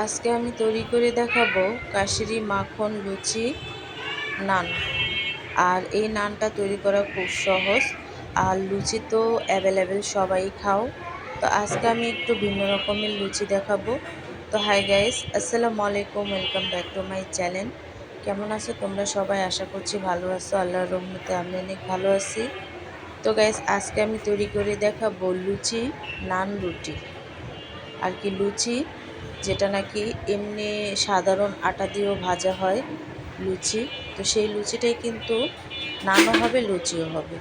আজকে আমি তৈরি করে দেখাবো কাশিরি মাখন লুচি নান। আর এই নানটা তৈরি করা খুব সহজ। আর লুচি তো অ্যাভেলেবেল, সবাই খাও। তো আজকে আমি একটু ভিন্ন রকমের লুচি দেখাবো। তো হাই গাইস, আসসালামু আলাইকুম, welcome back to my channel. কেমন আছো? তোমরা সবাই আশা করছি ভালো আছো। আল্লাহর রহমতে আমি অনেক ভালো আছি। তো গাইস, আজকে আমি তৈরি করে দেখাবো লুচি, নান, রুটি। আর কি লুচি? যেটা নাকি এমনি সাধারণ আটা দিয়েও ভাজা হয় লুচি। তো সেই লুচিটাই কিন্তু নানও হবে লুচিও হবে।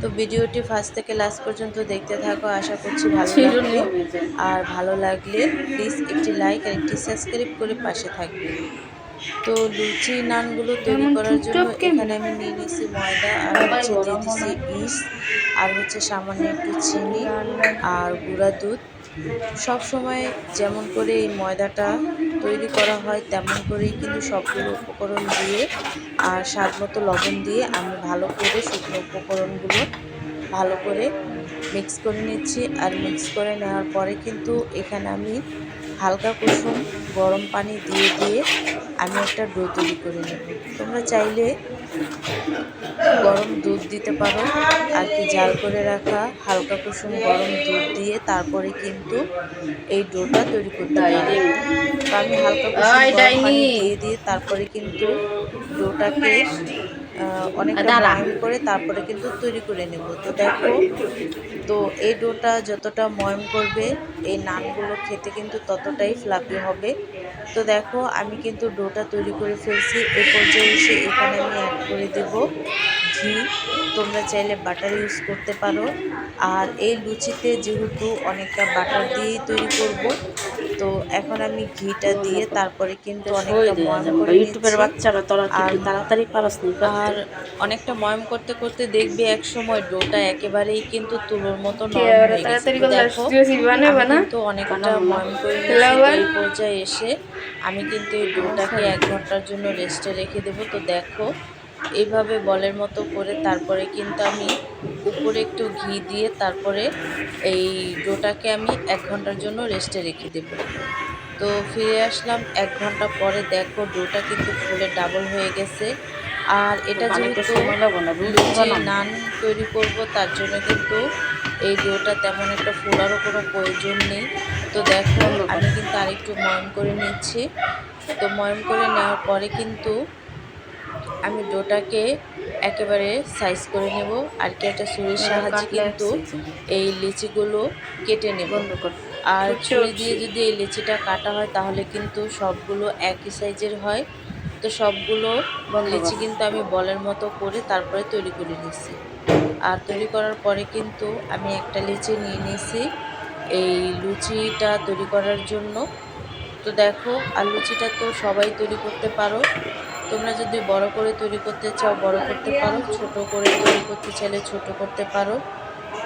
তো ভিডিওটি ফার্স্ট থেকে লাস্ট পর্যন্ত দেখতে থাকো আশা করছি ভালো লাগবে। আর ভালো লাগলে প্লিজ একটি লাইক আর একটি সাবস্ক্রাইব করে পাশে থাকবে। তো লুচি নানগুলো তৈরি করার জন্য এখানে আমি নিয়ে নিয়েছি ময়দা আর হচ্ছে দিয়ে দিয়েছি ইস আর হচ্ছে সামান্য একটু চিনি আর গুঁড়া দুধ। সব সময় যেমন করে এই ময়দাটা তৈরি করা হয়, তেমন করেই কিন্তু সবগুলো উপকরণ দিয়ে আর স্বাদ মতো লবণ দিয়ে আমি ভালো করে শুকনো উপকরণগুলো ভালো করে মিক্স করে নিচ্ছি। আর মিক্স করে নেওয়ার পরে কিন্তু এখানে আমি হালকা কুসুম গরম পানি দিয়ে দিয়ে আমি একটা ডো তৈরি করে নেব। তোমরা চাইলে গরম দুধ দিতে পারো আর কি জাল করে রাখা হালকা কুসুম গরম দুধ দিয়ে তারপরে কিন্তু এই ডোটা তৈরি করতে পারো। আমি হালকা কুসুম দিয়ে দিয়ে তারপরে কিন্তু ডোটাকে অনেকটা ময়ম করে তারপরে কিন্তু তৈরি করে নেব। তো দেখো তো এই ডোটা যতটা ময়ম করবে এই নানগুলো খেতে কিন্তু ততটাই ফ্লাপি হবে। তো দেখো আমি কিন্তু ডোটা তৈরি করে ফেলছি। এ পর্যায়ে এসে এখানে আমি অ্যাড করে দেব। ঘি তোমরা চাইলে বাটার ইউজ করতে পারো। আর এই লুচিতে যেহেতু অনেকটা বাটার দিয়েই তৈরি করব তো এখন আমি ঘিটা দিয়ে তারপরে কিন্তু অনেকটা ইউটিউবের বাচ্চারা তোরা আর তাড়াতাড়ি পারস নি আর অনেকটা ময়ম করতে করতে দেখবি এক সময় ডোটা একেবারেই কিন্তু তুলোর মতো নরম হয়ে গেছে। তো অনেকটা ময়ম করে পর্যায়ে এসে আমি কিন্তু এই ডোটাকে এক ঘণ্টার জন্য রেস্টে রেখে দেবো। তো দেখো এইভাবে বলের মতো করে তারপরে কিন্তু আমি উপরে একটু ঘি দিয়ে তারপরে এই ডোটাকে আমি এক ঘণ্টার জন্য রেস্টে রেখে দেবো। তো ফিরে আসলাম এক ঘণ্টা পরে দেখো ডোটা কিন্তু ফুলে ডাবল হয়ে গেছে। আর এটা যেহেতু লুচি নান তৈরি করব তার জন্য কিন্তু এই ডোটা তেমন একটা ফোলারও কোনো প্রয়োজন নেই। তো দেখো আমি কিন্তু আরেকটু ময়ম করে নিচ্ছি। তো ময়ম করে নেওয়ার পরে কিন্তু আমি ডোটাকে একেবারে সাইজ করে নেব। আর কি একটা ছুরির সাহায্যে কিন্তু এই লিচিগুলো কেটে নেব। আর ছুরি দিয়ে যদি এই লিচিটা কাটা হয় তাহলে কিন্তু সবগুলো একই সাইজের হয়। তো সবগুলো লিচি কিন্তু আমি বলের মতো করে তারপরে তৈরি করে নিয়েছি আর তৈরি করার পরে কিন্তু আমি একটা লিচি নিয়ে নিয়েছি এই লুচিটা তৈরি করার জন্য। তো দেখো আর লুচিটা তো সবাই তৈরি করতে পারো। তোমরা যদি বড় করে তৈরি করতে চাও, বড় করতে পারো। ছোট করে তৈরি করতে চাইলে ছোট করতে পারো।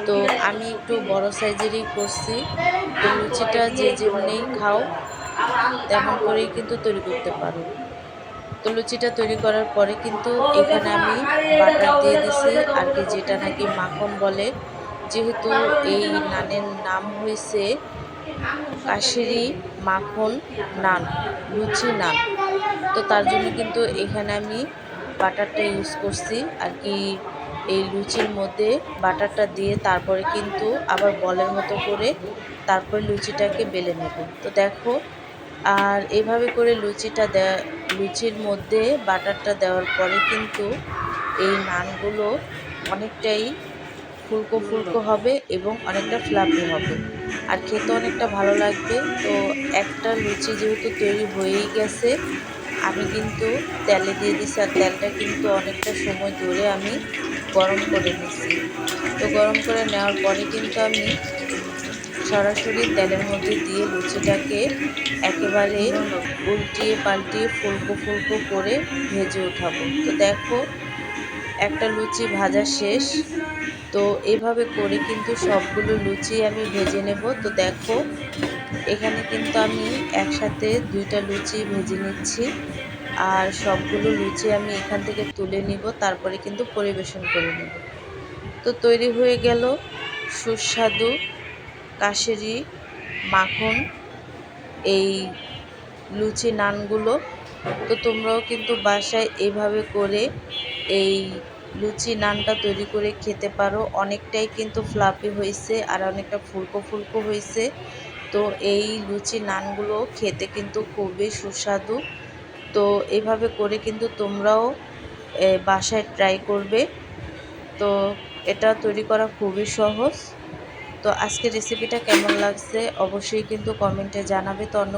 তো আমি একটু বড় সাইজেরই করছি। তো লুচিটা যে যেমনি খাও, তেমন করেই কিন্তু তৈরি করতে পারো। তো লুচিটা তৈরি করার পরে কিন্তু এখানে আমি বাটার দিয়ে দিছি। আর কি যেটা নাকি মাখন বলে, যেহেতু এই নানের নাম হয়েছে কাশেরি মাখন নান, লুচি নান। তো তার জন্য কিন্তু এখানে আমি বাটারটা ইউজ করছি। আর কি এই লুচির মধ্যে বাটারটা দিয়ে তারপরে কিন্তু আবার বলের মতো করে তারপরে লুচিটাকে বেলে নেব। তো দেখো, আর এভাবে করে লুচিটা দেয়া লুচির মধ্যে বাটারটা দেওয়ার পরে কিন্তু এই নানগুলো অনেকটাই ফুলকো ফুলকো হবে এবং অনেকটা ফ্লাফি হবে। আর খেতে অনেকটা ভালো লাগবে। তো একটা লুচি যেহেতু তৈরি হয়েই গেছে আমি কিন্তু তেলে দিয়ে দিছি আর তেলটা কিন্তু অনেকটা সময় ধরে আমি গরম করে নিচ্ছি তো গরম করে নেওয়ার পরে কিন্তু আমি সরাসরি তেলের মধ্যে দিয়ে লুচিটাকে একেবারে উল্টিয়ে পাল্টিয়ে ফুলকো ফুলকো করে ভেজে উঠাবো। তো দেখো, একটা লুচি ভাজা শেষ। তো এইভাবে করে কিন্তু সবগুলো লুচি আমি ভেজে নেব। তো দেখো, এখানে কিন্তু আমি একসাথে দুইটা লুচি ভেজে নিচ্ছি। আর সবগুলো লুচি আমি এখান থেকে তুলে নিব, তারপরে কিন্তু পরিবেশন করে নেব। তো তৈরি হয়ে গেল সুস্বাদু কাশেরি মাখন, এই লুচি নানগুলো। তো তোমরাও কিন্তু বাসায় এইভাবে করে এই লুচি নানটা তৈরি করে খেতে পারো। অনেকটাই কিন্তু ফ্লাফি হয়েছে আর অনেকটা ফুলকো ফুলকো হয়েছে। তো এই লুচি নানগুলো খেতে কিন্তু খুবই সুস্বাদু। তো এভাবে করে কিন্তু তোমরাও বাসায় ট্রাই করবে। তো এটা তৈরি করা খুবই সহজ। তো আজকের রেসিপিটা কেমন লাগছে অবশ্যই কিন্তু কমেন্টে জানাবে। তো অন্য